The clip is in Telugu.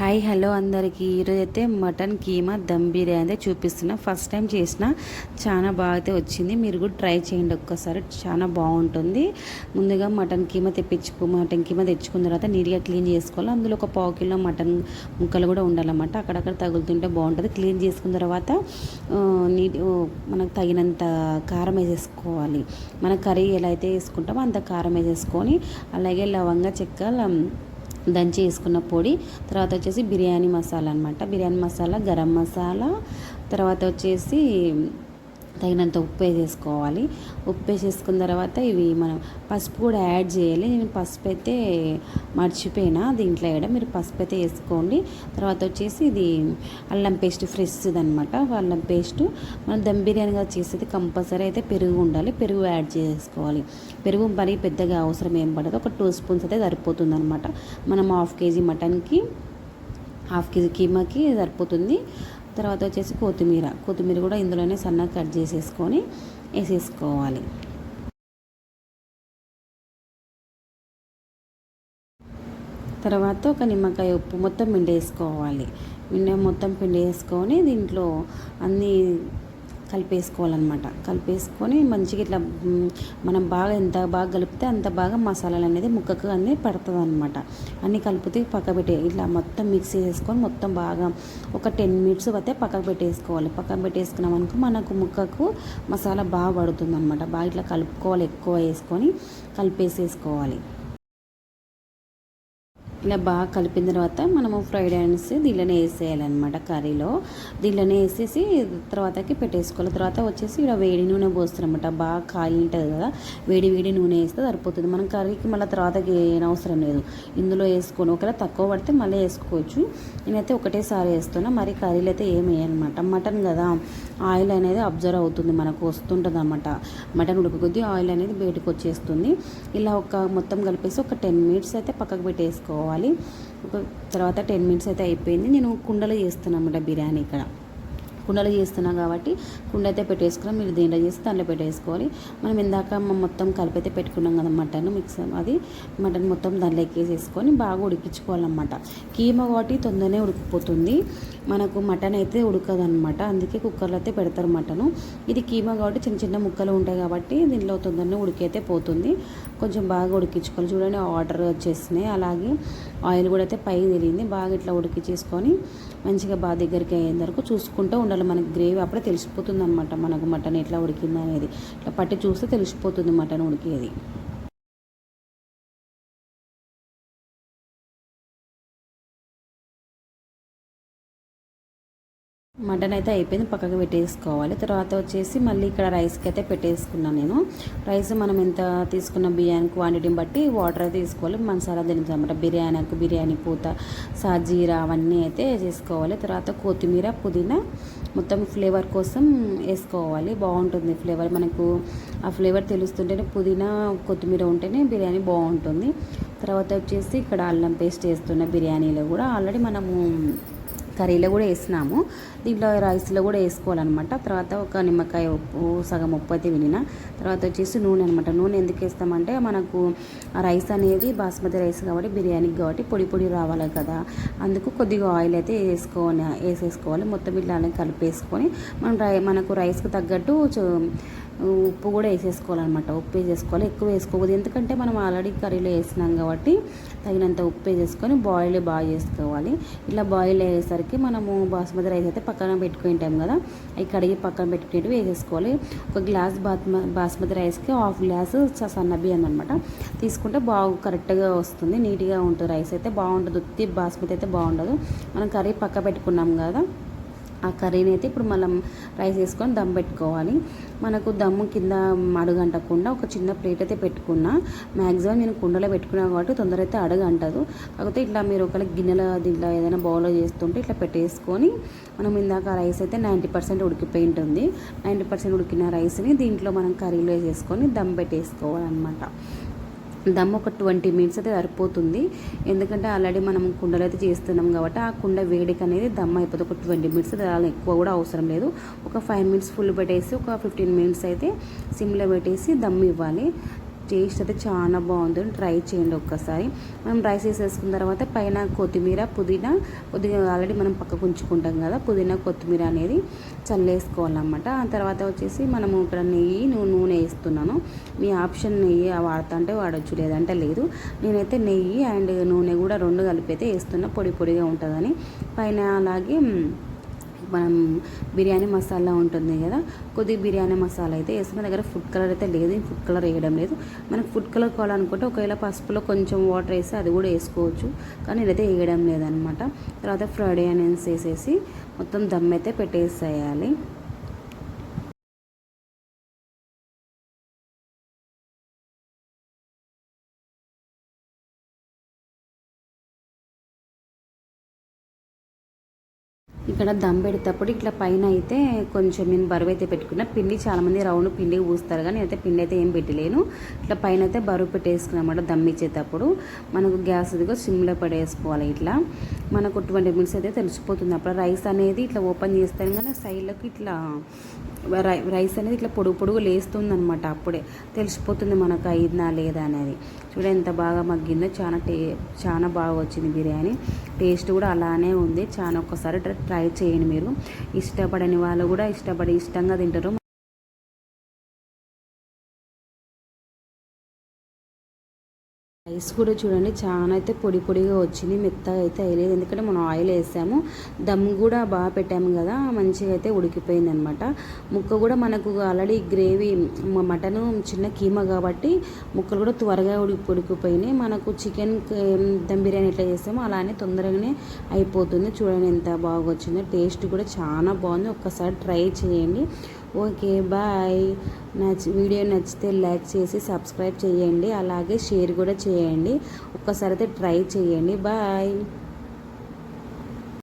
హాయ్ హలో అందరికీ. ఈరోజు అయితే మటన్ కీమా దమ్ బిర్యానీ అయితే చూపిస్తున్నా. ఫస్ట్ టైం చేసిన చాలా బాగా అయితే వచ్చింది. మీరు కూడా ట్రై చేయండి ఒక్కసారి. చాలా బాగుంటుంది. ముందుగా మటన్ కీమా తెప్పించుకో మటన్ కీమా తెచ్చుకున్న తర్వాత నీట్గా క్లీన్ చేసుకోవాలి. అందులో ఒక పావు కిలో మటన్ ముక్కలు కూడా ఉండాలన్నమాట. అక్కడక్కడ తగులుతుంటే బాగుంటుంది. క్లీన్ చేసుకున్న తర్వాత నీట్ మనకు తగినంత కారం వేసేసుకోవాలి. మన కర్రీ ఎలా అయితే వేసుకుంటామో అంత కారం వేసేసుకొని అలాగే లవంగా చెక్క దంచి వేసుకున్న పొడి. తర్వాత వచ్చేసి బిర్యానీ మసాలా అనమాట బిర్యానీ మసాలా గరం మసాలా తర్వాత వచ్చేసి తగినంత ఉప్పు వేసేసుకోవాలి ఉప్పు వేసేసుకున్న తర్వాత ఇవి మనం పసుపు కూడా యాడ్ చేయాలి. నేను పసుపు అయితే మర్చిపోయినా దీంట్లో వేయడం మీరు పసుపు అయితే వేసుకోండి. తర్వాత వచ్చేసి ఇది అల్లం పేస్ట్ ఫ్రెష్ది అనమాట అల్లం పేస్ట్ మనం దమ్ బిర్యానీగా చేసేది కంపల్సరీ అయితే పెరుగు ఉండాలి. పెరుగు యాడ్ చేసుకోవాలి. పెరుగు మరీ పెద్దగా అవసరం ఏం పడదు. ఒక టూ స్పూన్స్ అయితే సరిపోతుంది అనమాట మనం హాఫ్ కేజీ మటన్కి హాఫ్ కేజీ కీమాకి సరిపోతుంది. తర్వాత వచ్చేసి కొత్తిమీర. కొత్తిమీర కూడా ఇందులోనే సన్నగా కట్ చేసేసుకొని వేసేసుకోవాలి. తర్వాత ఒక నిమ్మకాయ ఉప్పు మొత్తం పిండి వేసుకోవాలి పిండి మొత్తం పిండి వేసుకొని దీంట్లో అన్నీ కలిపేసుకోవాలన్నమాట. కలిపేసుకొని మంచిగా ఇట్లా మనం బాగా ఎంత బాగా కలిపితే అంత బాగా మసాలాలు అనేది ముక్కకు అన్నీ పడుతుంది అనమాట అన్నీ కలిపితే పక్క పెట్టే ఇట్లా మొత్తం మిక్స్ చేసుకొని మొత్తం బాగా ఒక టెన్ మినిట్స్ అయితే పక్కకు పెట్టేసుకోవాలి. పక్కకు పెట్టేసుకున్నాం అనుకో మనకు ముక్కకు మసాలా బాగా పడుతుంది అనమాట బాగా ఇట్లా కలుపుకోవాలి ఎక్కువ వేసుకొని కలిపేసేసుకోవాలి. ఇలా బాగా కలిపిన తర్వాత మనము ఫ్రైడ్ ఆనియన్స్ దీనిలోనే వేసేయాలన్నమాట కర్రీలో. దీనిలోనే వేసేసి తర్వాతకి పెట్టేసుకోవాలి. తర్వాత వచ్చేసి ఇక్కడ వేడి నూనె పోస్తారనమాట బాగా ఖాళీ ఉంటుంది కదా. వేడి వేడి నూనె వేస్తే సరిపోతుంది. మనం కర్రీకి మళ్ళీ తర్వాతకి ఏం అవసరం లేదు. ఇందులో వేసుకొని ఒకవేళ తక్కువ పడితే మళ్ళీ వేసుకోవచ్చు. నేనైతే ఒకటేసారి వేస్తున్నా. మరి కర్రీలు అయితే ఏం వేయనమాట మటన్ కదా. ఆయిల్ అనేది అబ్జర్వ్ అవుతుంది మనకు. వస్తుంటుంది అనమాట మటన్ ఉడకకొద్దీ ఆయిల్ అనేది బయటకు వచ్చేస్తుంది. ఇలా ఒక మొత్తం కలిపేసి ఒక టెన్ మినిట్స్ అయితే పక్కకు పెట్టేసుకోవాలి. ఒక తర్వాత టెన్ మినిట్స్ అయితే అయిపోయింది. నేను కుండలో చేస్తున్నాను అన్నమాట బిర్యానీ ఇక్కడ. కుండలో చేస్తున్నాం కాబట్టి కుండ అయితే పెట్టేసుకున్నాం. మీరు దేంట్లో చేస్తే దాంట్లో పెట్టేసుకోవాలి. మనం ఇందాక మొత్తం మొత్తం కలిపైతే పెట్టుకున్నాం కదా మటన్ మిక్స్ అది. మటన్ మొత్తం దాంట్లో ఎక్కేసేసుకొని బాగా ఉడికించుకోవాలన్నమాట. కీమ కాబట్టి తొందరనే ఉడికిపోతుంది. మనకు మటన్ అయితే ఉడకదనమాట అందుకే కుక్కర్లో అయితే పెడతారు మటను. ఇది కీమా కాబట్టి చిన్న చిన్న ముక్కలు ఉంటాయి కాబట్టి దీనిలో తొందరనే ఉడికైతే పోతుంది. కొంచెం బాగా ఉడికించుకోవాలి. చూడండి వాటర్ వచ్చేసినాయి. అలాగే ఆయిల్ కూడా అయితే పైకి తిరిగింది బాగా ఇట్లా ఉడికించేసుకొని మంచిగా బాగా దగ్గరికి అయ్యేంత వరకు చూసుకుంటూ ఉండాలి. మనకి గ్రేవీ అప్పుడే తెలిసిపోతుంది అనమాట మనకు మటన్ ఎట్లా ఉడికింది అనేది ఇట్లా పట్టి చూస్తే తెలిసిపోతుంది మటన్ ఉడికేది. మటన్ అయితే అయిపోయింది పక్కకు పెట్టేసుకోవాలి. తర్వాత వచ్చేసి మళ్ళీ ఇక్కడ రైస్కి అయితే పెట్టేసుకున్నాను నేను. రైస్ మనం ఎంత తీసుకున్న బిర్యానీ క్వాంటిటీని బట్టి వాటర్ అయితే తీసుకోవాలి. మసాలా తింటాం అనమాట బిర్యానీకు బిర్యానీ పూత సాజీరా అవన్నీ అయితే చేసుకోవాలి. తర్వాత కొత్తిమీర పుదీనా మొత్తం ఫ్లేవర్ కోసం వేసుకోవాలి. బాగుంటుంది ఫ్లేవర్ మనకు ఆ ఫ్లేవర్ తెలుస్తుంటేనే పుదీనా కొత్తిమీర ఉంటేనే బిర్యానీ బాగుంటుంది. తర్వాత వచ్చేసి ఇక్కడ అల్లం పేస్ట్ వేస్తున్న బిర్యానీలో కూడా ఆల్రెడీ మనము కర్రీలో కూడా వేసినాము. దీంట్లో రైస్లో కూడా వేసుకోవాలన్నమాట. తర్వాత ఒక నిమ్మకాయ ఉప్పు సగం ఉప్పు అయితే వినిన తర్వాత వచ్చేసి నూనె అనమాట నూనె ఎందుకు వేస్తామంటే మనకు రైస్ అనేది బాస్మతి రైస్ కాబట్టి బిర్యానీకి కాబట్టి పొడి పొడి రావాలి కదా. అందుకు కొద్దిగా ఆయిల్ అయితే వేసుకోవాలి వేసేసుకోవాలి. మొత్తం ఇట్లా కలిపేసుకొని మనం రై మనకు రైస్కి తగ్గట్టు ఉప్పు కూడా వేసేసుకోవాలన్నమాట. ఉప్పు వేసేసుకోవాలి. ఎక్కువ వేసుకోకూడదు. ఎందుకంటే మనం ఆల్రెడీ కర్రీలో వేసినాం కాబట్టి తగినంత ఉప్పు వేసేసుకొని బాయిల్ బాగా చేసుకోవాలి. ఇలా బాయిల్ అయ్యేసరికి మనము బాస్మతి రైస్ అయితే పక్కన పెట్టుకుంటాం కదా. అవి కడిగి పక్కన పెట్టుకునేవి వేసేసుకోవాలి. ఒక గ్లాస్ బాస్మ బాస్మతి రైస్కి హాఫ్ గ్లాస్ సన్న బియ్యం అనమాట తీసుకుంటే బాగు కరెక్ట్గా వస్తుంది. నీట్గా ఉంటుంది. రైస్ అయితే బాగుంటుంది ఉత్తి బాస్మతి అయితే బాగుండదు. మనం కర్రీ పక్క పెట్టుకున్నాం కదా. ఆ కర్రీని అయితే ఇప్పుడు మనం రైస్ వేసుకొని దమ్ పెట్టుకోవాలి. మనకు దమ్ము కింద అడుగంటకుండా ఒక చిన్న ప్లేట్ అయితే పెట్టుకున్నా మ్యాక్సిమం నేను కుండలో పెట్టుకున్నా కాబట్టి తొందర అయితే అడుగు అంటదు కాకపోతే ఇట్లా మీరు ఒకవేళ గిన్నెల దీంట్లో ఏదైనా బౌల్లో చేస్తుంటే ఇట్లా పెట్టేసుకొని మనం ఇందాక రైస్ అయితే నైంటీ పర్సెంట్ ఉడికిపోయి ఉంటుంది. నైంటీ పర్సెంట్ ఉడికిన రైస్ని దీంట్లో మనం కర్రీలో వేసేసుకొని దమ్ పెట్టేసుకోవాలన్నమాట. దమ్ ఒక ట్వంటీ మినిట్స్ అయితే సరిపోతుంది. ఎందుకంటే ఆల్రెడీ మనం కుండలో అయితే చేస్తున్నాం కాబట్టి ఆ కుండ వేడికి అనేది దమ్ అయిపోతుంది. ఒక ట్వంటీ మినిట్స్ అలా ఎక్కువ కూడా అవసరం లేదు. ఒక ఫైవ్ మినిట్స్ ఫుల్ పెట్టేసి ఒక ఫిఫ్టీన్ మినిట్స్ అయితే సిమ్లో పెట్టేసి దమ్ ఇవ్వాలి. టేస్ట్ అయితే చాలా బాగుంటుంది ట్రై చేయండి ఒక్కసారి. మనం రైస్ వేసేసుకున్న తర్వాత పైన కొత్తిమీర పుదీనా కొద్దిగా ఆల్రెడీ మనం పక్కకు ఉంచుకుంటాం కదా పుదీనా కొత్తిమీర అనేది చల్లేసుకోవాలన్నమాట. ఆ తర్వాత వచ్చేసి మనము ఇక్కడ నెయ్యి నూనె వేస్తున్నాను. మీ ఆప్షన్ నెయ్యి వాడతా అంటే వాడచ్చు లేదంటే లేదు. నేనైతే నెయ్యి అండ్ నూనె కూడా రెండు కలిపి అయితే వేస్తున్నా. పొడి పొడిగా ఉంటుందని. పైన అలాగే మనం బిర్యానీ మసాలా ఉంటుంది కదా కొద్ది బిర్యానీ మసాలా అయితే వేసుకున్న దగ్గర ఫుడ్ కలర్ అయితే లేదు ఫుడ్ కలర్ వేయడం లేదు. మనకు ఫుడ్ కలర్ కావాలనుకుంటే ఒకవేళ పసుపులో కొంచెం వాటర్ వేసి అది కూడా వేసుకోవచ్చు కానీ నేనైతే వేయడం లేదనమాట. తర్వాత ఫ్రైడ్ ఆనియన్స్ వేసేసి మొత్తం దమ్ అయితే పెట్టేసేయాలి. ఇక్కడ దమ్ పెడేటప్పుడు ఇట్లా పైన అయితే కొంచెం నేను బరువు అయితే పెట్టుకున్నా. పిండి చాలామంది రౌండ్ పిండి పూస్తారు కానీ అయితే పిండి అయితే ఏం పెట్టలేను. ఇట్లా పైన అయితే బరువు పెట్టేసుకున్నమాట దమ్ ఇచ్చేటప్పుడు. మనకు గ్యాస్ ఇదిగో సిమ్లో పడేసుకోవాలి ఇట్లా. మనకు ట్వంటీ మినిట్స్ అయితే తెలిసిపోతుంది. అప్పుడు రైస్ అనేది ఇట్లా ఓపెన్ చేస్తాను కానీ సైడ్లోకి ఇట్లా రైస్ అనేది ఇట్లా పొడుగు పొడుగు లేస్తుందనమాట అప్పుడే. తెలిసిపోతుంది మనకు అయిందా లేదా అనేది. చూడ ఎంత బాగా మగ్గిందో చాలా టే చాలా బాగా వచ్చింది బిర్యానీ. టేస్ట్ కూడా అలానే ఉంది. చాలా ఒక్కసారి ట్రై చేయండి మీరు. ఇష్టపడని వాళ్ళు కూడా ఇష్టపడి ఇష్టంగా తింటారు. రైస్ కూడా చూడండి. చాలా అయితే పొడి పొడిగా వచ్చింది. మెత్తగా అయితే అయ్యలేదు. ఎందుకంటే మనం ఆయిల్ వేసాము. దమ్ కూడా బాగా పెట్టాము కదా. మంచిగా అయితే ఉడికిపోయింది అనమాట ముక్క కూడా మనకు ఆల్రెడీ గ్రేవీ మటన్ చిన్న కీమా కాబట్టి ముక్కలు కూడా త్వరగా ఉడికి ఉడికిపోయినాయి. మనకు చికెన్ దమ్ బిర్యానీ ఎట్లా చేసామో అలానే తొందరగానే అయిపోతుంది. చూడండి ఎంత బాగా వచ్చిందో. టేస్ట్ కూడా చాలా బాగుంది. ఒక్కసారి ట్రై చేయండి. Okay bye. నచ్చి వీడియో నచ్చితే లైక్ చేసి సబ్స్క్రైబ్ చేయండి. అలాగే షేర్ కూడా చేయండి. ఒక్కసారి అయితే ట్రై చేయండి. బాయ్.